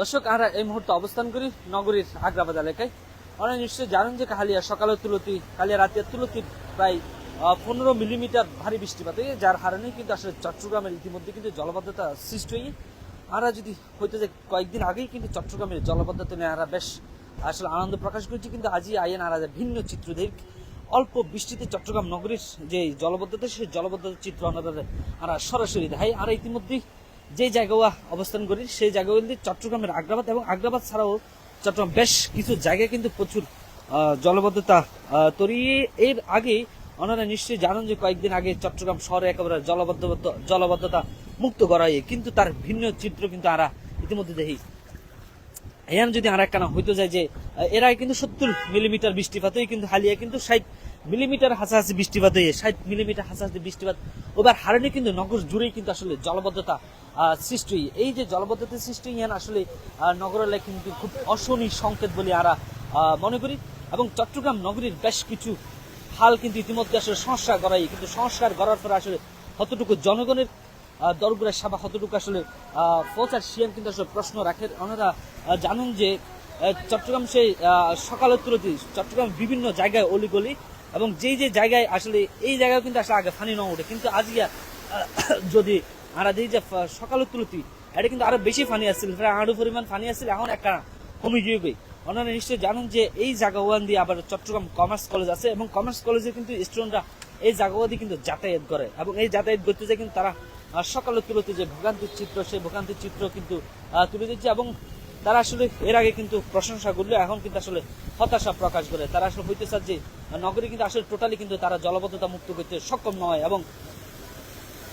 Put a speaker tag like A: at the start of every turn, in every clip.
A: দর্শক, আমরা এই মুহূর্তে অবস্থান করি নগরীর আগ্রাবাদ এলাকায়। আপনারা নিশ্চয়ই জানেন যে কাহালিয়া সকালের তুলতি কালিয়া রাতের তুলতি প্রায় পনেরো মিলিমিটার ভারী বৃষ্টিপাত যার কারণে কিন্তু আসলে চট্টগ্রামের ইতিমধ্যে কিন্তু জলবদ্ধতা সৃষ্টি হয়ে আমরা যদি হইতে যে কয়েকদিন আগেই কিন্তু চট্টগ্রামের জলবদ্ধতা নিয়ে আমরা বেশ আসলে আনন্দ প্রকাশ করছি, কিন্তু আজই আইন আর ভিন্ন চিত্র দেখ অল্প বৃষ্টিতে চট্টগ্রাম নগরীর যে জলবদ্ধতা, সেই জলবদ্ধতার চিত্র আমরা সরাসরি দেখাই। আর ইতিমধ্যেই যে জায়গা অবস্থান করি, সেই জায়গা জায়গাগুলি চট্টগ্রামের আগ্রাবাদ এবং আগ্রাবাদ ছাড়াও চট্টগ্রাম বেশ কিছু জায়গায় কিন্তু প্রচুর জলবদ্ধতা তৈরি। এর আগে ওনারা নিশ্চয়ই জানেন যে কয়েকদিন আগে চট্টগ্রাম শহরে একেবারে জলবদ্ধ জলবদ্ধতা মুক্ত করা হয়। কিন্তু তার ভিন্ন চিত্র কিন্তু আরা ইতিমধ্যে দেখি। এখানে যদি আর একখানা হইতে যায় যে, এর কিন্তু সত্তর মিলিমিটার বৃষ্টিপাত হয় কিন্তু হালিয়া কিন্তু ষাট মিলিমিটার হাসাহাসি বৃষ্টিপাত হয়ে ষাট মিলিমিটার হাসাহাসি বৃষ্টিপাত ওবার হারণে কিন্তু নগর জুড়েই কিন্তু আসলে জলবদ্ধতা সৃষ্টি। এই যে জলবদ্ধতা সৃষ্টি ইয়ান আসলে আহ, নগরালয় কিন্তু খুব অশনি সংকেত বলে আমরা মনে করি। এবং চট্টগ্রাম নগরীর বেশ কিছু হাল কিন্তু ইতিমধ্যে আসলে সংস্কার করাই কিন্তু সংস্কার করার পর আসলে কতটুকু জনগণের দরগুড়ের সভা কতটুকু আসলে পৌঁছার সিএম কিন্তু আসলে প্রশ্ন রাখেন ওনারা জানেন যে চট্টগ্রাম সেই সকালের তুলতি চট্টগ্রাম বিভিন্ন জায়গায় অলিগলি এবং যেই যে জায়গায় আসলে, এই জায়গায় কিন্তু আসলে আগে ফানি না ওঠে কিন্তু আজকে যদি আমরা যেই যে সকালের তুলতি এটা কিন্তু আরও বেশি ফানি আসছিল প্রায় আরও পরিমাণ ফানি আসছিল এখন একটা কমে গিয়ে ওনারা নিশ্চয়ই জানেন যে, এই জায়গা ওয়ান দিয়ে আবার চট্টগ্রাম কমার্স কলেজ আছে এবং কমার্স কলেজে কিন্তু স্টুডেন্টরা এই জায়গা দিয়ে কিন্তু যাতায়াত করে এবং এই যাতায়াত করতে যায় কিন্তু তারা সকালে তুলতে যে ভোগান্তির চিত্র, সেই ভোগান্তির চিত্র কিন্তু তুলে দিচ্ছে এবং তারা আসলে এর আগে কিন্তু প্রশংসা করলে, এখন কিন্তু আসলে হতাশা প্রকাশ করে। তারা আসলে হইতে চান যে, নগরে কিন্তু আসলে টোটালি কিন্তু তারা জলবদ্ধতা মুক্ত করতে সক্ষম নয় এবং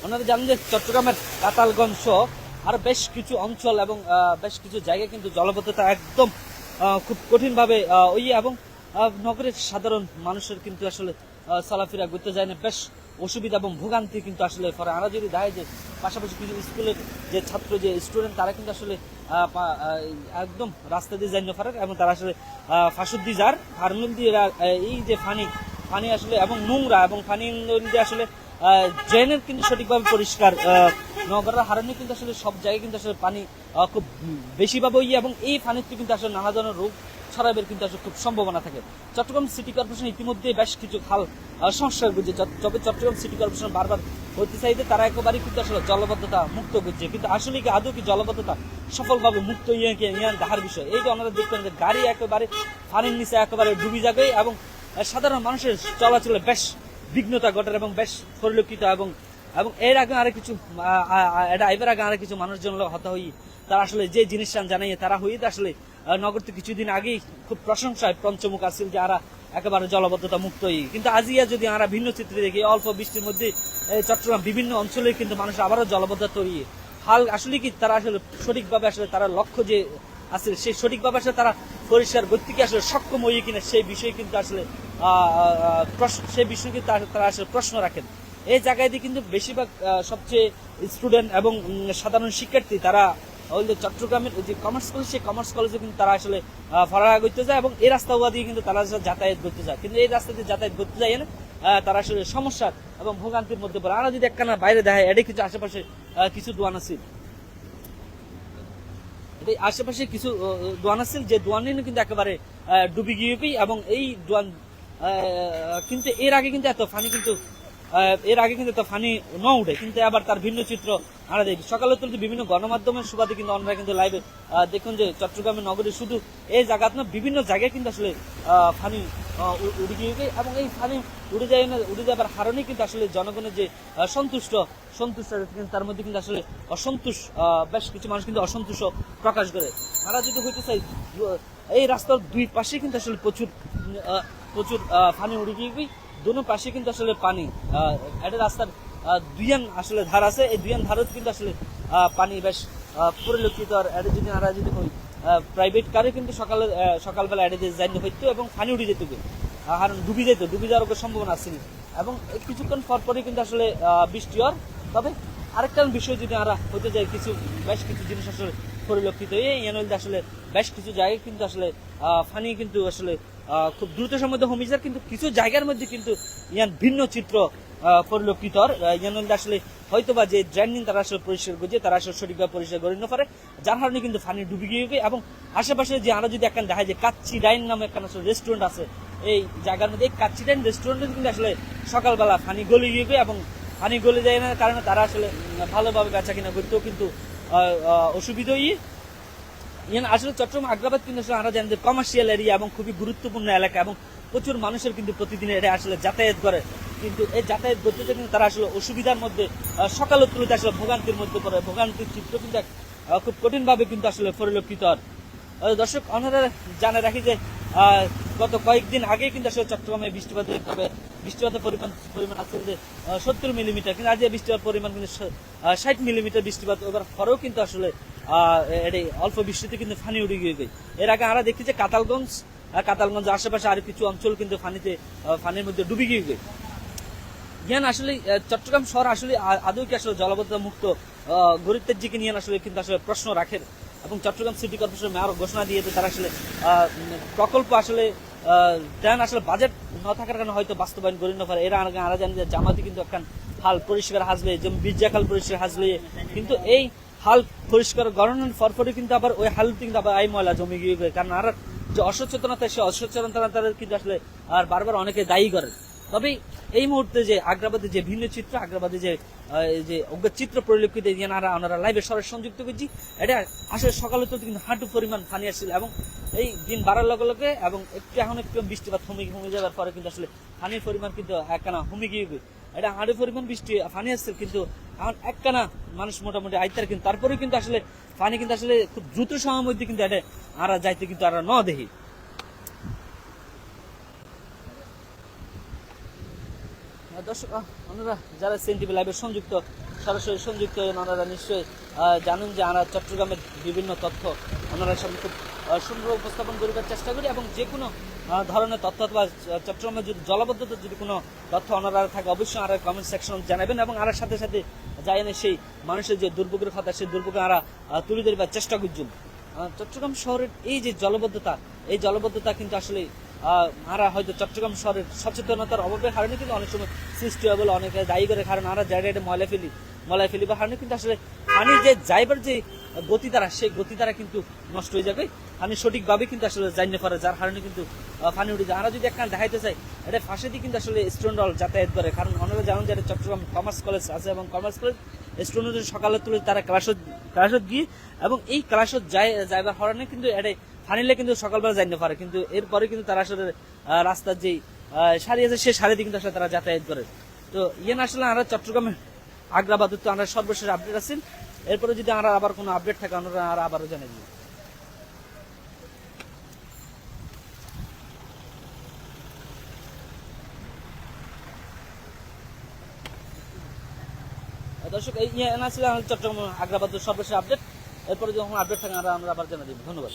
A: ওনারা জানেন যে চট্টগ্রামের কাতালগঞ্জ সহ আর বেশ কিছু অঞ্চল এবং বেশ কিছু জায়গায় কিন্তু জলবদ্ধতা একদম খুব কঠিনভাবে ওই এবং নগরের সাধারণ মানুষের কিন্তু আসলে চলাফেরা করতে যায় না। বেশ অসুবিধা এবং ভোগান্তি কিন্তু আসলে পরে আমরা যদি দেয় যে পাশাপাশি কিছু স্কুলের যে ছাত্র, যে স্টুডেন্ট তারা কিন্তু আসলে একদম রাস্তা দিয়ে যাই না এবং তারা আসলে ফাঁসুদ্দি যার ফার্মুল দিয়ে এই যে ফানি পানি আসলে এবং নোংরা এবং ফানি দিয়ে আসলে ড্রেনের কিন্তু সঠিকভাবে পরিষ্কার নগরের হারণে কিন্তু আসলে সব জায়গায় কিন্তু আসলে পানি খুব বেশিভাবে ইয়ে এবং এই পানিতে কিন্তু আসলে নানা ধরনের রোগ ছড়াবের কিন্তু আসলে খুব সম্ভাবনা থাকে। চট্টগ্রাম সিটি কর্পোরেশন ইতিমধ্যে বেশ কিছু আহ, সংস্কার করছে। তবে চট্টগ্রাম সিটি কর্পোরেশন বারবার হতে চাইতে তারা একেবারেই কিন্তু আসলে জলবদ্ধতা মুক্ত করছে। কিন্তু আসলে কি আদৌ কি জলবদ্ধতা সফলভাবে মুক্ত ইয়ে ইয়ান দেখার বিষয়? এই যে ওনারা দেখতেন যে গাড়ি একেবারে পানির নিচে একেবারে ডুবি যাবে এবং সাধারণ মানুষের চলাচলে বেশ বিঘ্নতা ঘটার এবং বেশ পরিলক্ষিত এবং এবং এর আগে আরও কিছু এটা এবার আগে আরও কিছু মানুষজন হতা হই তারা আসলে যে জিনিসটা জানাই তারা হই আসলে নগর থেকে কিছুদিন আগেই খুব প্রশংসায় পঞ্চমুখ আসছিল যে আরা একেবারে জলবদ্ধতা মুক্ত হই কিন্তু আজিয়া যদি আমরা ভিন্ন চিত্রে দেখি, অল্প বৃষ্টির মধ্যে চট্টগ্রাম বিভিন্ন অঞ্চলে কিন্তু মানুষ আবারও জলবদ্ধতা তৈরি হাল আসলে কি তারা আসলে সঠিকভাবে আসলে তারা লক্ষ্য যে আছে, সেই সঠিকভাবে আসলে তারা পরিষ্কার গতিকে আসলে সক্ষম হয়ে কিনা, সেই বিষয়ে কিন্তু আসলে সেই বিষয়ে কিন্তু তারা আসলে প্রশ্ন রাখেন। এই জায়গায় দিয়ে কিন্তু বেশিরভাগ সবচেয়ে স্টুডেন্ট এবং সাধারণ শিক্ষার্থী তারা ওই চট্টগ্রামের যে কমার্স কলেজ সেই কমার্স কলেজে কিন্তু তারা আসলে পড়ালেখা করতে যায় এবং এই রাস্তা দিয়ে কিন্তু তারা আসলে যাতায়াত করতে যায়। কিন্তু এই রাস্তা দিয়ে যাতায়াত করতে যায় না তারা আসলে সমস্যা এবং ভোগান্তির মধ্যে পড়ে। আমরা যদি একখানা বাইরে দেখায় এটা কিছু আশেপাশে কিছু দোয়ান আছে। আশেপাশে কিছু দোয়ান আছে, যে দোয়ানে কিন্তু একেবারে ডুবে গিয়ে এবং এই দোয়ান কিন্তু এর আগে কিন্তু এত ফানি কিন্তু এর আগে কিন্তু এত ফানি ন উঠে, কিন্তু আবার তার ভিন্ন চিত্র আমরা দেখি সকালে তুলতে বিভিন্ন গণমাধ্যমের সুবাদে কিন্তু আমরা কিন্তু লাইভে দেখুন যে চট্টগ্রামের নগরী শুধু এই জায়গা না, বিভিন্ন জায়গায় কিন্তু আসলে ফানি উড়ে গিয়ে এবং এই ফানি উড়ে যায় না, উড়ে যাবার কারণে কিন্তু আসলে জনগণের যে সন্তুষ্ট সন্তুষ্ট কিন্তু তার মধ্যে কিন্তু আসলে অসন্তোষ বেশ কিছু মানুষ কিন্তু অসন্তোষ প্রকাশ করে। আমরা যদি হইতে চাই, এই রাস্তার দুই পাশে কিন্তু আসলে প্রচুর প্রচুর ফানি উড়ে গিয়ে দুনো পাশে কিন্তু আসলে পানি এটা রাস্তার দুইয়ান আসলে ধার আছে। এই দুইয়ান ধারত কিন্তু আসলে পানি বেশ পরিলক্ষিত। আর এটা যদি আমরা যদি কই প্রাইভেট কারে কিন্তু সকালে সকালবেলা এটা দিয়ে যাইতে হইতো এবং পানি উঠে যেত। আর ডুবি যেত, ডুবি যাওয়ার কোনো সম্ভাবনা আছে এবং কিছুক্ষণ পর পরই কিন্তু আসলে বৃষ্টি হওয়ার। তবে আরেকটা বিষয় যদি আমরা হতে যাই কিছু, বেশ কিছু জিনিস আসলে পরিলক্ষিত। এই ইয়ানলদে আসলে বেশ কিছু জায়গায় কিন্তু আসলে ফানি কিন্তু আসলে খুব দ্রুত সময় হমি যায় কিন্তু কিছু জায়গার মধ্যে কিন্তু ইয়ান ভিন্ন চিত্র পরিলক্ষিত মধ্যে আসলে হয়তোবা যে ড্রেনিং তারা আসলে পরিষ্কার করছে, তারা আসলে সঠিকভাবে পরিষ্কার করে নিতে পারে। যার কারণে কিন্তু ফানি ডুবে গিয়ে এবং আশেপাশে যে আমরা যদি একটা দেখা যায় কাচ্চি ডাইন নামে একটা আসলে রেস্টুরেন্ট আছে, এই জায়গার মধ্যে, এই কাচ্চি ডাইন রেস্টুরেন্টে কিন্তু আসলে সকালবেলা ফানি গলে গিয়ে এবং ফানি গলে যায় না কারণে তারা আসলে ভালোভাবে বেচা কিনা করতেও কিন্তু অসুবিধাই আসলে চট্টগ্রাম, আগ্রাবাদ কিন্তু আমরা জানি যে কমার্শিয়াল এরিয়া এবং খুবই গুরুত্বপূর্ণ এলাকা এবং প্রচুর মানুষের কিন্তু প্রতিদিন এটা আসলে যাতায়াত করে। কিন্তু এই যাতায়াত করতে কিন্তু তারা আসলে অসুবিধার মধ্যে তুলতে আসলে ভোগান্তির মধ্যে পড়ে। ভোগান্তির চিত্র কিন্তু খুব কঠিনভাবে কিন্তু আসলে পরিলক্ষিত হয়। দর্শক আপনারা জানে রাখি যে গত কয়েকদিন আগে কিন্তু আসলে চট্টগ্রামে বৃষ্টিপাত তবে বৃষ্টিপাতের পরিমাণ পরিমাণ আছে যে সত্তর মিলিমিটার কিন্তু আজ এই বৃষ্টিপাত পরিমাণ কিন্তু ষাট মিলিমিটার বৃষ্টিপাত, এবার পরেও কিন্তু আসলে এটি অল্প বৃষ্টিতে কিন্তু ফানি উড়ে গিয়ে গই এর আগে আমরা দেখি যে কাতালগঞ্জ কাতালগঞ্জ আশেপাশে আরও কিছু অঞ্চল কিন্তু ফানিতে ফানির মধ্যে ডুবে গিয়ে গেছে জ্ঞান আসলে চট্টগ্রাম শহর আসলে আদৌ কি আসলে জলবদ্ধতা মুক্ত গরিবদের দিকে নিয়ে আসলে কিন্তু আসলে প্রশ্ন রাখেন এবং চট্টগ্রাম সিটি কর্পোরেশন মেয়র ঘোষণা দিয়েছে, তারা আসলে প্রকল্প আসলে দেন আসলে বাজেট না থাকার কারণে হয়তো বাস্তবায়ন করে না পারে। এরা আরা জানি যে জামাতি কিন্তু একখান হাল পরিষ্কার হাসবে যেমন বীর্যাকাল পরিষ্কার হাসবে কিন্তু এই হাল পরিষ্কার গণনার পরপরই কিন্তু আবার ওই হাল কিন্তু আবার আই ময়লা জমে গিয়ে। কারণ আর যে অসচেতনতা সে অসচেতনতা তাদের কিন্তু আসলে আর বারবার অনেকে দায়ী করে। তবে এই মুহূর্তে যে আগ্রাবাদে যে ভিন্ন চিত্র, আগ্রাবাদে যে যে চিত্র পরিলক্ষিত এনারা ওনারা লাইভে সরাসরি সংযুক্ত করছি, এটা আসলে সকালে তো কিন্তু হাঁটু পরিমাণ পানি আসছিল এবং এই দিন বাড়ার লগে লগে এবং একটু এখন একটু বৃষ্টিপাত কমে কমে যাওয়ার পরে কিন্তু আসলে পানির পরিমাণ কিন্তু একখানা গিয়ে গিয়ে। এটা হাঁটু পরিমাণ বৃষ্টি, পানি আসছে কিন্তু এখন একখানা মানুষ মোটামুটি আইতার কিন্তু, তারপরেও কিন্তু আসলে পানি কিন্তু আসলে খুব দ্রুত সময়ের মধ্যে কিন্তু এটা আরা যাইতে কিন্তু আরা ন দেখি দর্শক ওনারা যারা লাইভে সংযুক্ত, সরাসরি সংযুক্ত ওনারা নিশ্চয়ই জানেন যে আমরা চট্টগ্রামের বিভিন্ন তথ্য ওনারা সামনে খুব সুন্দর উপস্থাপন করিবার চেষ্টা করি এবং যে কোনো ধরনের তথ্য অথবা চট্টগ্রামের যদি জলবদ্ধতার যদি কোনো তথ্য ওনারা থাকে, অবশ্যই আর কমেন্ট সেকশন জানাবেন এবং আর সাথে সাথে যাই সেই মানুষের যে দুর্ভোগের কথা, সেই দুর্ভোগে আমরা তুলে ধরবার চেষ্টা করছি। চট্টগ্রাম শহরের এই যে জলবদ্ধতা, এই জলবদ্ধতা কিন্তু আসলে আমরা হয়তো চট্টগ্রাম শহরের সচেতনতার অভাবের কারণে কিন্তু অনেক সময় সৃষ্টি হয় বলে অনেকে দায়ী করে, কারণ আমরা জায়গায় ময়লা ফেলি ময়লা ফেলি বা কারণে কিন্তু আসলে পানি যে যাইবার যে গতি দ্বারা সেই গতি দ্বারা কিন্তু নষ্ট হয়ে যাবে। পানি সঠিকভাবে কিন্তু আসলে না পারে যার কারণে কিন্তু পানি উঠে যায়। আমরা যদি একটা দেখাইতে চাই, এটা ফাঁসে দিয়ে কিন্তু আসলে স্টুডেন্ট যাতায়াত করে, কারণ ওনারা জানেন যে চট্টগ্রাম কমার্স কলেজ আছে এবং কমার্স কলেজ স্টুডেন্টদের সকালে তুলে তারা ক্লাসত ক্লাসত গিয়ে এবং এই ক্লাসত যাই যাইবার কারণে কিন্তু এটা ফানিলে কিন্তু সকালবেলা যাইতে পারে কিন্তু এরপরে কিন্তু তারা আসলে রাস্তার যেই সারি আছে সেই সারি দিয়ে কিন্তু আসলে তারা যাতায়াত করে। তো ইয়ে না আসলে আমরা চট্টগ্রামে আগ্রাবাদ তো আমরা সর্বশেষ আপডেট আছেন এরপরে যদি আমরা আবার কোনো আপডেট থাকে, আমরা আর আবারও জানাই দর্শক, এই নিয়ে এনা ছিল চট্টগ্রাম আগ্রাবাদ সর্বশেষ আপডেট এরপরে যখন আপডেট থাকে, আমরা আবার জানা দিব। ধন্যবাদ।